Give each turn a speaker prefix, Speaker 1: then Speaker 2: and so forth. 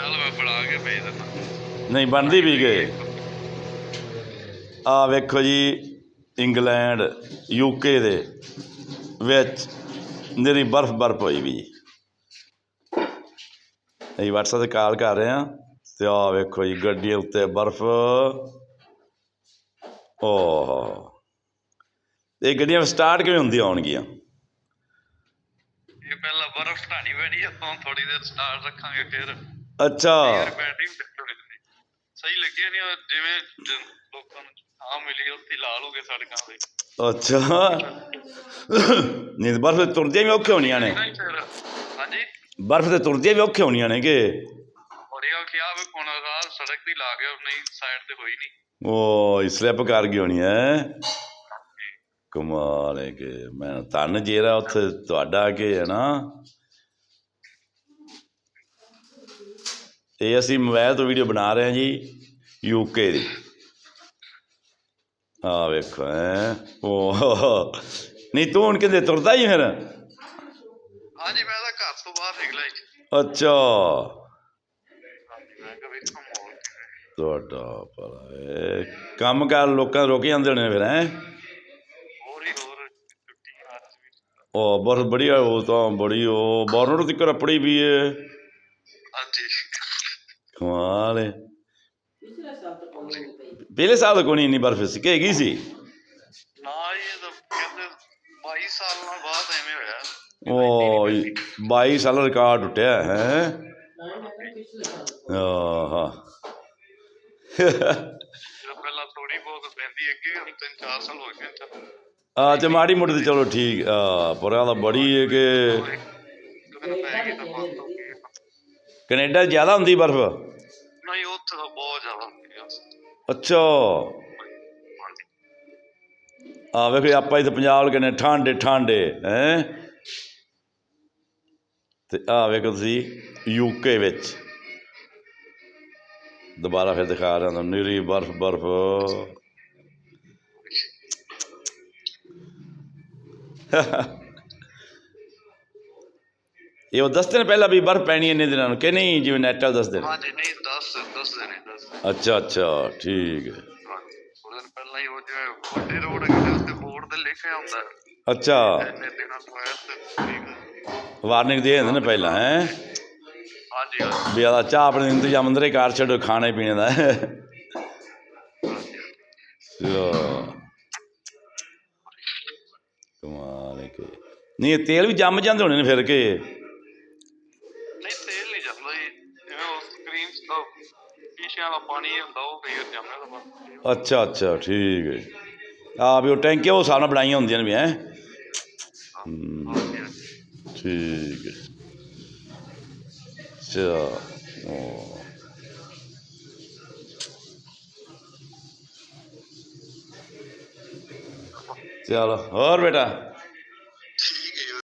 Speaker 1: ਚੱਲ ਮੈਂ ਬਣਾ ਕੇ ਭੇਜ ਦਿੰਦਾ।
Speaker 2: ਨਹੀਂ ਬਣਦੀ ਵੀ ਗਏ ਆ ਵੇਖੋ ਜੀ ਇੰਗਲੈਂਡ ਯੂਕੇ ਦੇ ਵਿੱਚ ਨਿਰੀ ਬਰਫ਼ ਬਰਫ਼ ਹੋਈ ਵੀ। ਅਸੀਂ WhatsApp ਤੇ ਕਾਲ ਕਰ ਰਹੇ ਹਾਂ ਤੇ ਆ ਵੇਖੋ ਜੀ ਗੱਡੀ ਉੱਤੇ ਬਰਫ਼। ਓਹ। ਇਹ ਗੱਡੀਆਂ ਸਟਾਰਟ ਕਿਵੇਂ ਹੁੰਦੀਆਂ ਹੋਣਗੀਆਂ?
Speaker 1: ਇਹ ਪਹਿਲਾਂ ਬਰਫ਼ ਢਾਣੀ ਪੈਣੀ ਆ ਤੋਂ ਥੋੜੀ ਦੇਰ ਸਟਾਰਟ ਰੱਖਾਂਗੇ ਫਿਰ।
Speaker 2: ਅੱਛਾ।
Speaker 1: ਯਾਰ ਬੈਟਰੀ ਵੀ ਥੋੜੀ ਜਿਹੀ ਸਹੀ ਲੱਗਿਆ ਨਹੀਂ ਜਿਵੇਂ ਜ- ਲੋਕਾਂ ਨੂੰ ਥਾਂ ਮਿਲੀ ਉੱਥੇ ਹੀ ਲਾ ਲੋਗੇ ਸੜਕਾਂ ਤੇ।
Speaker 2: ਅੱਛਾ। ਨਹੀਂ ਬਰਫ਼ ਤੇ ਤੁਰਦੀਆਂ ਵੀ ਔਖੇ ਹੋਣੀਆਂ ਨੇ।
Speaker 1: ਨਹੀਂ ਫਿਰ ਹਾਂਜੀ?
Speaker 2: ਬਰਫ਼ ਤੇ ਤੁਰਦੀਆਂ ਵੀ ਔਖੇ ਹੋਣੀਆਂ ਨੇ ਕਿ?
Speaker 1: ਔਰ ਇਹ ਕਿਹਾ ਵੀ ਹੁਣ ਰਾਹ ਸੜਕ ਹੀ ਲਾ ਗਿਆ ਨਹੀਂ ਸਾਈਡ ਤੇ ਹੋਈ ਨਹੀਂ।
Speaker 2: ਉਹ ਸਲਿੱਪ ਕਰ ਗਈ ਹੋਣੀ ਹੈ ਕਮਾਲ ਹੈ ਕਿ ਮੈਂ ਧੰਨ ਜੇਰਾ ਉੱਥੇ ਤੁਹਾਡਾ ਕੀ ਹੈ ਨਾ। ਇਹ ਅਸੀਂ ਮੋਬਾਈਲ ਤੋਂ ਵੀਡੀਓ ਬਣਾ ਰਹੇ ਹਾਂ ਜੀ ਯੂਕੇ ਦੀ। ਆ ਵੇਖੋ ਹੈ। ਉਹ ਨਹੀਂ ਤੂੰ ਹੁਣ ਕਿਤੇ ਤੁਰਦਾ ਹੀ ਫਿਰ?
Speaker 1: ਹਾਂਜੀ ਮੈਂ ਤਾਂ ਘਰ ਤੋਂ ਬਾਹਰ ਨਿਕਲਿਆ ਜੀ।
Speaker 2: ਅੱਛਾ। ਤੁਹਾਡਾ ਇਹ ਕੰਮ ਕਰ ਲੋਕਾਂ ਰੁਕ ਜਾਂਦੇ ਹੋਣੇ ਫਿਰ ਹੈ? ਉਹ ਬਹੁਤ ਬੜੀਆ ਉਹ ਤਾਂ ਬੜੀ ਉਹ ਬੋਰਨਰ ਤੱਕ ਰਪੜੀ ਵੀ ਹੈ
Speaker 1: ਹਾਂਜੀ
Speaker 2: ਕਮਾਲ ਹੈ ਪਹਿਲੇ ਸਾਲ ਤਾਂ ਕੋਈ ਨਹੀਂ ਇੰਨੀ ਬਰਫ਼ ਸੀ ਕਿ ਹੈਗੀ ਸੀ
Speaker 1: ਨਾ ਇਹ ਤਾਂ ਕਹਿੰਦੇ 22 ਸਾਲਾਂ ਬਾਅਦ ਐਵੇਂ ਹੋਇਆ
Speaker 2: ਉਹ 22 ਸਾਲ ਰਿਕਾਰਡ ਟੁੱਟਿਆ ਹੈ ਆਹਾ
Speaker 1: ਜਦੋਂ ਪਹਿਲਾਂ ਥੋੜੀ ਬਹੁਤ ਪੈਂਦੀ ਅੱਗੇ ਹੁਣ 3-4 ਸਾਲ ਹੋ ਗਏ ਚੱਲ
Speaker 2: ਆ ਤੇ ਮਾੜੀ ਮੋਟੀ ਤੇ ਚਲੋ ਠੀਕ ਆ ਪਰ ਆ ਤਾਂ ਬੜੀ ਹੈ ਕਿ
Speaker 1: ਕਿਤੇ ਪੈ ਗਈ ਤਾਂ ਬੰਦ ਹੋ ਗਈ
Speaker 2: ਕੈਨੇਡਾ 'ਚ ਜ਼ਿਆਦਾ ਹੁੰਦੀ ਬਰਫ਼
Speaker 1: ਨਹੀਂ ਉੱਥੇ
Speaker 2: ਅੱਛਾ।
Speaker 1: ਹਾਂਜੀ
Speaker 2: ਆ ਵੇਖੋ ਆਪਾਂ ਇੱਥੇ ਪੰਜਾਬ ਕਹਿੰਦੇ ਠਾਂਡੇ ਠਾਂਡੇ, ਹੈ? ਤੇ ਆ ਵੇਖੋ ਤੁਸੀਂ ਯੂਕੇ ਵਿੱਚ। ਦੁਬਾਰਾ ਫਿਰ ਦਿਖਾ ਰਿਹਾ ਤੁਹਾਨੂੰ, ਨਿਰੀ, ਬਰਫ਼ ਬਰਫ਼। ਇਹ ਉਹ ਦੱਸਦੇ ਨੇ ਪਹਿਲਾਂ ਵੀ ਬਰਫ਼ ਪੈਣੀ ਇੰਨੇ ਦਿਨਾਂ ਨੂੰ ਕਿ ਨਹੀਂ ਜਿਵੇਂ ਨੈਟ ਵਾਲੇ ਦੱਸਦੇ ਨੇ
Speaker 1: ਹਾਂਜੀ ਨਹੀਂ 10 10 ਦਿਨ 10
Speaker 2: ਅੱਛਾ ਅੱਛਾ ਠੀਕ ਹੈ
Speaker 1: ਹਾਂਜੀ ਥੋੜੇ ਦਿਨ ਪਹਿਲਾਂ ਹੀ ਉਹ ਜਿਵੇਂ ਵੱਡੇ ਰੋਡ ਹੈਗੇ ਉੱਤੇ ਬੋਰਡ ਤੇ ਲਿਖਿਆ ਹੁੰਦਾ
Speaker 2: ਅੱਛਾ
Speaker 1: ਇੰਨੇ ਦਿਨਾਂ ਤੋਂ ਹੈ ਤੇ ਠੀਕ
Speaker 2: ਵਾਰਨਿੰਗ ਦੇ ਦਿੰਦੇ ਨੇ ਪਹਿਲਾਂ ਹੈ
Speaker 1: ਹਾਂਜੀ ਹਾਂਜੀ
Speaker 2: ਵੀ ਆਦਾ ਚਾਹ ਆਪਣੇ ਇੰਤਜ਼ਾਮ ਅੰਦਰੇ ਕਾਰ ਛੱਡੋ ਖਾਣੇ ਪੀਣੇ ਦਾ ਚਲੋ। ਕਮਾਲ ਹੈ ਕਿ ਨਹੀਂ ਇਹ ਤੇਲ ਵੀ ਜੰਮ ਜਾਂਦੇ ਹੋਣੇ ਨੇ ਫਿਰ ਕੇ
Speaker 1: ਸਕਰੀਨ ਸ਼ੀਸ਼ਿਆਂ ਦਾ ਪਾਣੀ ਹੁੰਦਾ, ਉਹ ਕਈ ਵਾਰ ਬਸ
Speaker 2: ਅੱਛਾ ਅੱਛਾ, ਠੀਕ ਹੈ। ਜੀ ਆ ਵੀ ਉਹ ਟੈਂਕੀਆਂ ਉਹ ਹਿਸਾਬ ਨਾਲ ਬਣਾਈਆਂ ਹੁੰਦੀਆਂ ਨੇ ਵੀ, ਹੈ? ਠੀਕ ਹੈ। ਚਲੋ ਉਹ। ਚਲੋ, ਹੋਰ ਬੇਟਾ?